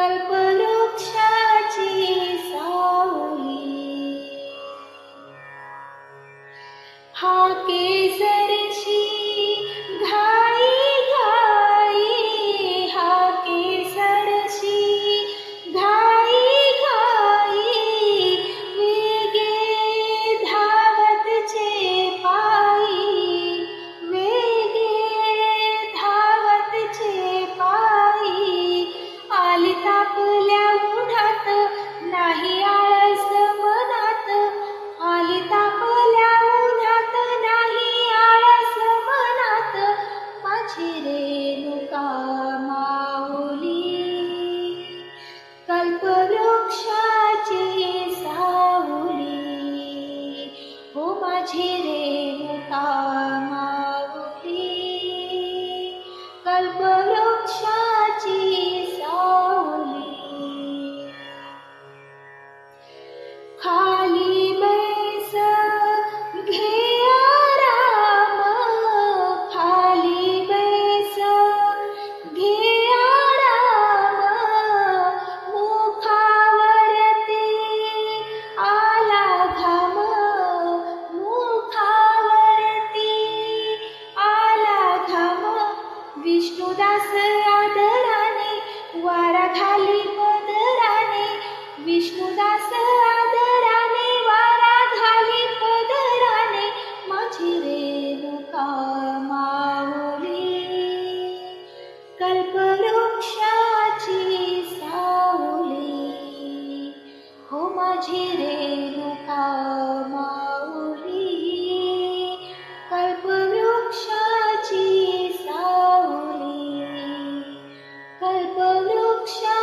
कल्पवृक्षाची सावली. हा कामावी कल्पवृक्ष सा मा कल्पवृक्षा विष्णुदास आदराने वारा घाली पदराने माझी रेणुका मावली. कल्पवृक्षाची सावली. हो माझी रेणुका मावली. कल्पवृक्षाची सावली. कल्पवृक्षा